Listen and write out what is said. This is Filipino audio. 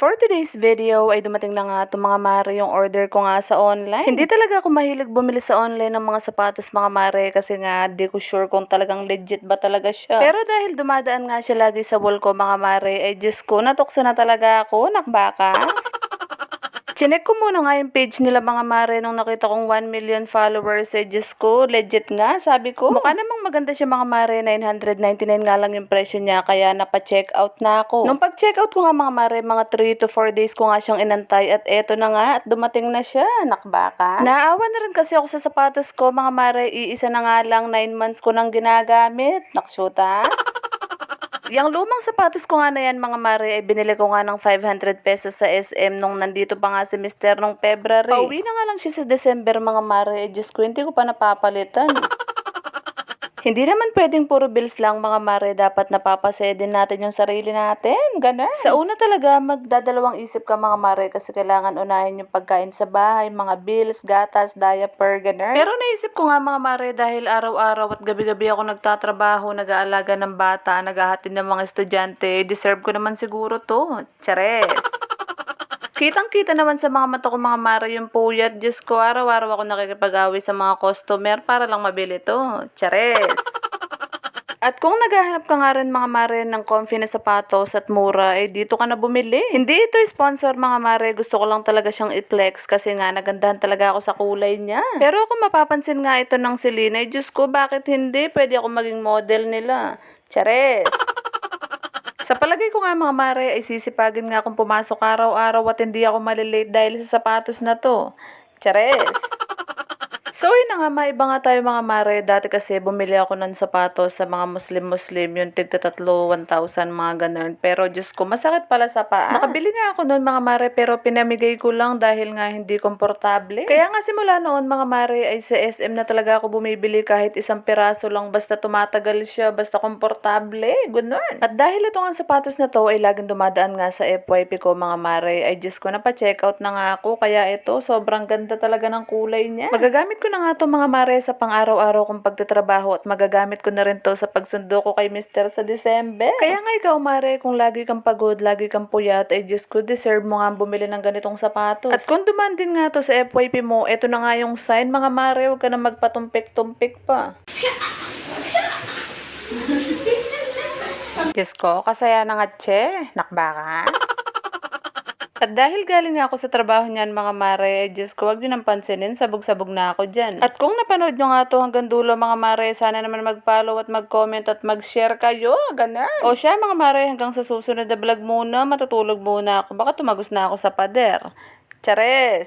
For today's video ay dumating na nga itong mga mare yung order ko nga sa online. Hindi talaga ako mahilig bumili sa online ng mga sapatos mga mare kasi nga di ko sure kung talagang legit ba talaga siya. Pero dahil dumadaan nga siya lagi sa wall ko mga mare ay Diyos ko natukso na talaga ako nakbaka. Chinek ko muna nga yung page nila mga mare nung nakita kong 1 million followers. Eh, Diyos ko, legit nga, sabi ko. Mukha namang maganda siya mga mare, 999 nga lang yung presyo niya, kaya napa-check out na ako. Nung pag-check out ko nga mga mare, mga 3 to 4 days ko nga siyang inantay at eto na nga, at dumating na siya, nakbaka. Naawa na rin kasi ako sa sapatos ko mga mare, iisa na nga lang, 9 months ko nang ginagamit. Naksyuta. Yung lumang sapatos ko nga na yan mga mare ay binili ko nga ng 500 pesos sa SM nung nandito pa nga si Mister nung February. Pauwi na nga lang siya sa December mga mare. Eh, Diyos ko, hindi ko pa napapalitan. Hindi naman pwedeng puro bills lang mga mare. Dapat napapasaya din natin yung sarili natin. Ganun. Sa una talaga, magdadalawang isip ka mga mare kasi kailangan unahin yung pagkain sa bahay, mga bills, gatas, diaper, ganun. Pero naisip ko nga mga mare dahil araw-araw at gabi-gabi ako nagtatrabaho, nag-aalaga ng bata, naghahatid ng mga estudyante, deserve ko naman siguro to. Chares. Kitang-kita naman sa mga mata ko mga mara yung puyat. Diyos ko, araw-araw ako nakikipag-away sa mga customer para lang mabili to. Chares! At kung naghahanap ka nga rin mga mare ng comfy na sapatos at mura, eh dito ka na bumili. Hindi ito sponsor mga mare, gusto ko lang talaga siyang i-flex kasi nga nagandahan talaga ako sa kulay niya. Pero kung mapapansin nga ito ng Selena, eh, Diyos ko, bakit hindi? Pwede ako maging model nila. Chares! Sa palagay ko nga mga mare ay sisipagin nga akong pumasok araw-araw at hindi ako malilate dahil sa sapatos na to. Chares! So yun na nga, maiba nga tayo mga mare. Dati kasi bumili ako ng sapatos sa mga Muslim-Muslim, yung tigta tatlo, 1,000 mga ganun. Pero Diyos ko, masakit pala sa paa. Nakabili nga ako noon mga mare, pero pinamigay ko lang dahil nga hindi komportable. Kaya nga simula noon mga mare ay sa SM na talaga ako bumibili kahit isang piraso lang basta tumatagal siya, basta komportable. Ganun. At dahil ito nga sapatos na to ay laging dumadaan nga sa FYP ko mga mare, ay Diyos ko, napa-check out na nga ako. Kaya ito, sobrang ganda talaga ng kulay niya. Magagamit ko na nga to mga mare sa pang-araw-araw kong pagtatrabaho at magagamit ko na rin to sa pagsundo ko kay Mr. sa December. Kaya nga ikaw mare, kung lagi kang pagod, lagi kang puyat, ay Diyos ko, deserve mo nga bumili ng ganitong sapatos. At kung duman din nga to sa FYP mo, eto na nga yung sign mga mare, huwag ka na magpatumpik-tumpik pa. Diyos ko, kasaya na nga tse, nakbaka. At dahil galing ako sa trabaho niyan mga mare, Diyos ko, wag din ang pansinin, sabog-sabog na ako dyan. At kung napanood nyo nga to hanggang dulo mga mare, sana naman mag-follow at mag-comment at mag-share kayo, ganun. O siya mga mare, hanggang sa susunod na vlog muna, matutulog muna ako, baka tumagos na ako sa pader. Chares!